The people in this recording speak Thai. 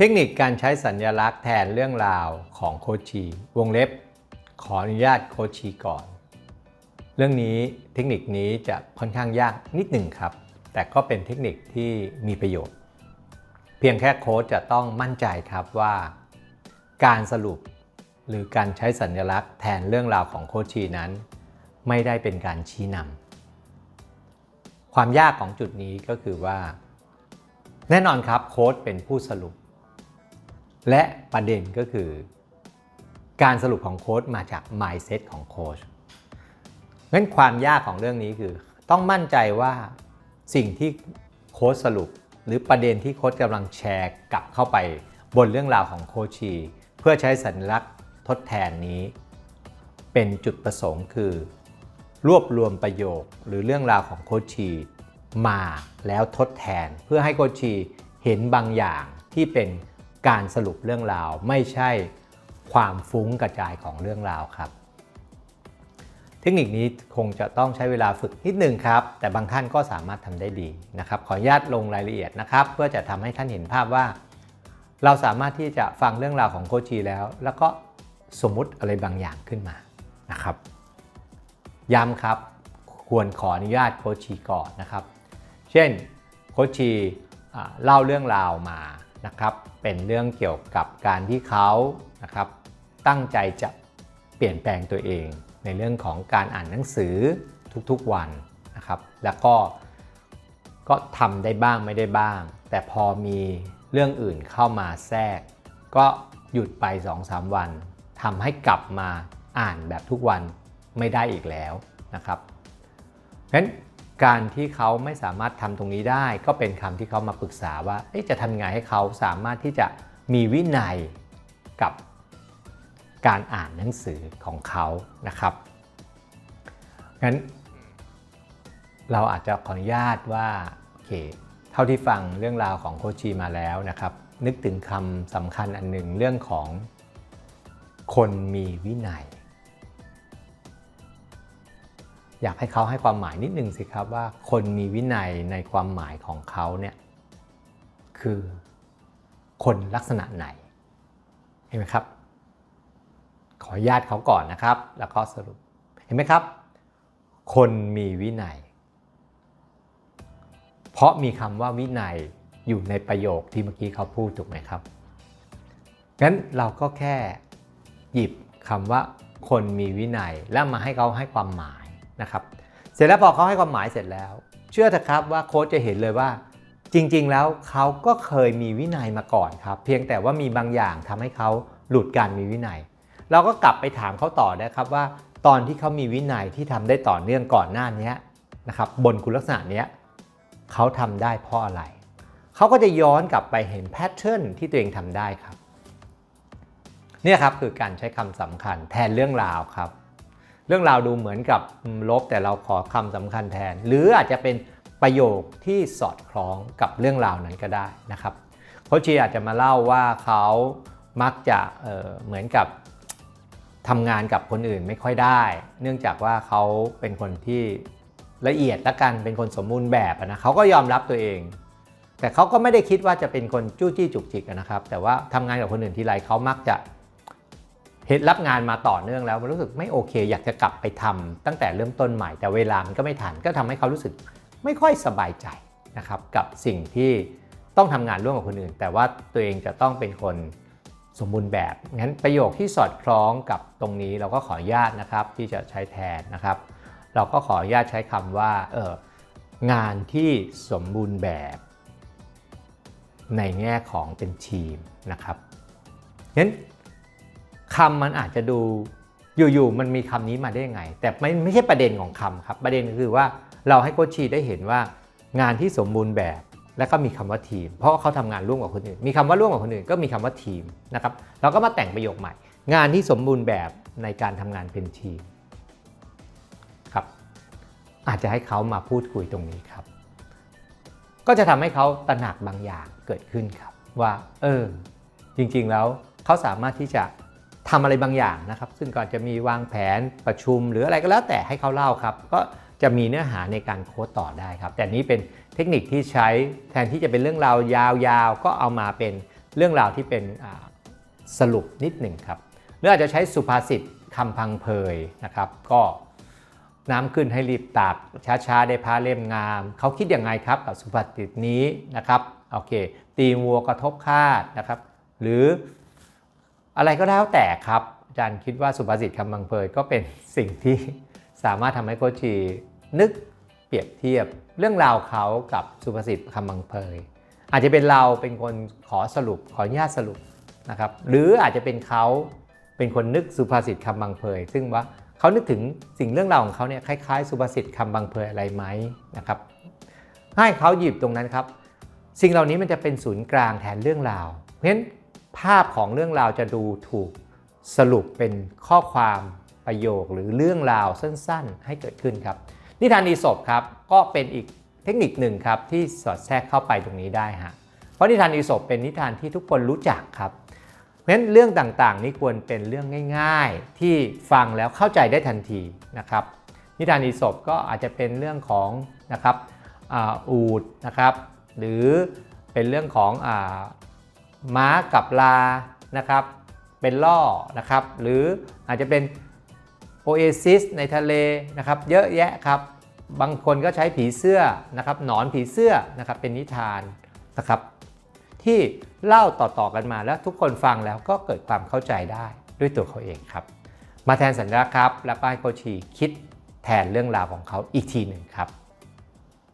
เทคนิคการใช้สัญลักษณ์แทนเรื่องราวของโคชี วงเล็บ ขออนุญาตโคชีก่อน เรื่องนี้เทคนิคนี้จะค่อนข้างยากนิดหนึ่งครับ แต่ก็เป็นเทคนิคที่มีประโยชน์ เพียงแค่โค้ชจะต้องมั่นใจครับว่า การสรุปหรือการใช้สัญลักษณ์แทนเรื่องราวของโคชชีนั้น ไม่ได้เป็นการชี้นำความยากของจุดนี้ก็คือว่า แน่นอนครับโค้ชเป็นผู้สรุป และประเด็นก็คือ การสรุปของโค้ชมาจาก mindset ของโค้ชงั้นความยากของเรื่องนี้คือ ต้องมั่นใจว่าสิ่งที่โค้ชสรุป หรือประเด็นที่โค้ชกำลังแชร์กลับเข้าไปบนเรื่องราวของโคชี เพื่อใช้สัญลักษณ์ทดแทนนี้ เป็นจุดประสงค์คือ รวบรวมประโยคหรือเรื่องราวของโคชีมาแล้วทดแทน เพื่อให้โคชีเห็นบางอย่างที่เป็น การสรุปเรื่องราว ไม่ใช่ความฟุ้งกระจายของเรื่องราวครับ เทคนิคนี้คงจะต้องใช้เวลาฝึกนิดหนึ่งครับ แต่บางท่านก็สามารถทำได้ดีนะครับ ขออนุญาตลงรายละเอียดนะครับ เพื่อจะทำให้ท่านเห็นภาพว่า เราสามารถที่จะฟังเรื่องราวของโคชีแล้ว แล้วก็สมมุติอะไรบางอย่างขึ้นมานะครับ ย้ำครับควรขออนุญาตโคชีก่อนนะครับ เช่นโคชีเล่าเรื่องราวมา นะครับ เป็นเรื่องเกี่ยวกับการที่เขานะครับตั้งใจจะเปลี่ยนแปลงตัวเอง ในเรื่องของการอ่านหนังสือทุกๆวันนะครับ แล้วก็ก็ทำได้บ้างไม่ได้บ้าง แต่พอมีเรื่องอื่นเข้ามาแทรก ก็หยุดไป 2-3 วันทำให้กลับมาอ่านแบบทุกวันไม่ได้อีกแล้วนะครับงั้น การที่เขาไม่สามารถทำตรงนี้ได้ ก็เป็นคำที่เขามาปรึกษาว่าจะทำยังไงให้เขาสามารถที่จะมีวินัยกับการอ่านหนังสือของเขานะครับงั้น เราอาจจะขออนุญาตว่าโอเคเท่าที่ฟังเรื่องราวของโคชชีมาแล้วนะครับ นึกถึงคำสำคัญอันหนึ่งเรื่องของคนมีวินัย อยากให้เขาให้ความหมายนิดนึงสิครับว่าคนมีวินัยในความหมายของเขาเนี่ยคือคนลักษณะไหนเห็นไหมครับ ขอญาตเขาก่อนนะครับ แล้วก็สรุปเห็นไหมครับ คนมีวินัย เพราะมีคำว่าวินัยอยู่ในประโยคที่เมื่อกี้เขาพูดถูกไหมครับงั้นเราก็แค่หยิบคำว่าคนมีวินัยแล้วมาให้เขาให้ความหมาย นะครับเสร็จแล้วพอเขาให้ความหมายเสร็จแล้ว เชื่อเถอะครับว่าโค้ชจะเห็นเลยว่า จริงๆ แล้วเขาก็เคยมีวินัยมาก่อนครับ เพียงแต่ว่ามีบางอย่างทำให้เขาหลุดการมีวินัย เราก็กลับไปถามเขาต่อนะครับว่า ตอนที่เขามีวินัยที่ทำได้ต่อเนื่องก่อนหน้านี้นะครับบนคุณลักษณะนี้เขาทำได้เพราะอะไรเขาก็จะย้อนกลับไปเห็นแพทเทิร์นที่ตัวเองทำได้ครับเนี่ยครับคือการใช้คำสำคัญแทนเรื่องราวครับ เรื่องราวดูเหมือนกับลบแต่เราขอคำสำคัญแทน หรืออาจจะเป็นประโยคที่สอดคล้องกับเรื่องราวนั้นก็ได้นะครับโคชีอาจจะมาเล่าว่าเขามักจะเเหมือนกับทำงานกับคนอื่นไม่ค่อยได้ เนื่องจากว่าเขาเป็นคนที่ละเอียดละกันเป็นคนสมบูรณ์แบบนะเขาก็ยอมรับตัวเอง แต่เขาก็ไม่ได้คิดว่าจะเป็นคนจู้จี้จุกจิกนะครับ แต่ว่าทำงานกับคนอื่นทีไรเขามักจะ เห็นรับงานมาต่อเนื่องแล้วมันรู้สึกไม่โอเค อยากจะกลับไปทำตั้งแต่เริ่มต้นใหม่แต่เวลามันก็ไม่ทันก็ทำให้เขารู้สึกไม่ค่อยสบายใจนะครับกับสิ่งที่ต้องทำงานร่วมกับคนอื่น แต่ว่าตัวเองจะต้องเป็นคนสมบูรณ์แบบงั้นประโยคที่สอดคล้องกับตรงนี้เราก็ขออนุญาตนะครับที่จะใช้แทนนะครับ เราก็ขออนุญาตใช้คำว่าเอองานที่สมบูรณ์แบบ ในแง่ของเป็นทีมนะครับงั้น คำมันอาจจะดูอยู่ๆมันมีคำนี้มาได้ยังไง แต่ไม่ไม่ใช่ประเด็นของคำครับ ประเด็นคือว่าเราให้โคชีได้เห็นว่างานที่สมบูรณ์แบบ แล้วก็มีคำว่าทีม เพราะเขาทำงานร่วมกับคนอื่น มีคำว่าร่วมกับคนอื่นก็มีคำว่าทีมนะครับเราก็มาแต่งประโยคใหม่ งานที่สมบูรณ์แบบในการทำงานเป็นทีมครับ อาจจะให้เขามาพูดคุยตรงนี้ครับ ก็จะทำให้เขาตระหนักบางอย่างเกิดขึ้นครับ ว่า เออ จริงๆแล้วเขาสามารถที่จะ ทำอะไรบางอย่างนะครับ ซึ่งก่อนจะมีวางแผนประชุมหรืออะไรก็แล้วแต่ให้เขาเล่าครับ ก็จะมีเนื้อหาในการโค้ดต่อได้ครับ แต่นี้เป็นเทคนิคที่ใช้แทนที่จะเป็นเรื่องราวยาวๆ ก็เอามาเป็นเรื่องราวที่เป็นสรุปนิดหนึ่งครับหรืออาจจะใช้สุภาษิตคำพังเพยนะครับ ก็น้ำขึ้นให้รีบตักช้าๆ ได้พาเล่มงาม เขาคิดยังไงครับกับสุภาษิตนี้นะครับโอเค ตีวัวกระทบคาดนะครับ หรือ อะไรก็แล้วแต่ครับ อาจารย์คิดว่าสุภาษิตคำพังเพยก็เป็นสิ่งที่สามารถทำให้โคชีนึกเปรียบเทียบเรื่องราวเขากับสุภาษิตคำพังเพยอาจจะเป็นเราเป็นคนขอสรุปขออนุญาตสรุปนะครับหรืออาจจะเป็นเขาเป็นคนนึกสุภาษิตคำบังเพยซึ่งว่าเขานึกถึงสิ่งเรื่องราวของเขาเนี่ยคล้ายๆ สุภาษิตคำบังเพยอะไรไหมนะครับให้เขาหยิบตรงนั้นครับ สิ่งเหล่านี้มันจะเป็นศูนย์กลางแทนเรื่องราว เพราะฉะนั้น ภาพของเรื่องราวจะดูถูกสรุปเป็นข้อความประโยคหรือเรื่องราวสั้นๆ ให้เกิดขึ้นครับ นิทานอีสปครับก็เป็นอีกเทคนิคหนึ่งครับที่สอดแทรกเข้าไปตรงนี้ได้ฮะเพราะนิทานอีสปเป็นนิทานที่ทุกคนรู้จักครับเพราะฉะนั้นเรื่องต่างๆ นี้ควรเป็นเรื่องง่าย ๆ ที่ฟังแล้วเข้าใจได้ทันทีนะครับ นิทานอีสปก็อาจจะเป็นเรื่องของนะครับอ,อูดนะครับ หรือเป็นเรื่องของอ ม้ากับลานะครับ เป็นล่อนะครับ หรืออาจจะเป็นโอเอซิสในทะเลนะครับ เยอะแยะครับ บางคนก็ใช้ผีเสื้อนะครับ หนอนผีเสื้อนะครับ เป็นนิทานนะครับ ที่เล่าต่อๆกันมาแล้วทุกคนฟังแล้วก็เกิดความเข้าใจได้ด้วยตัวเขาเองครับ มาแทนสัญลักษณ์ครับ แล้วก็ให้โคชีคิดแทนเรื่องราวของเขาอีกทีหนึ่งครับ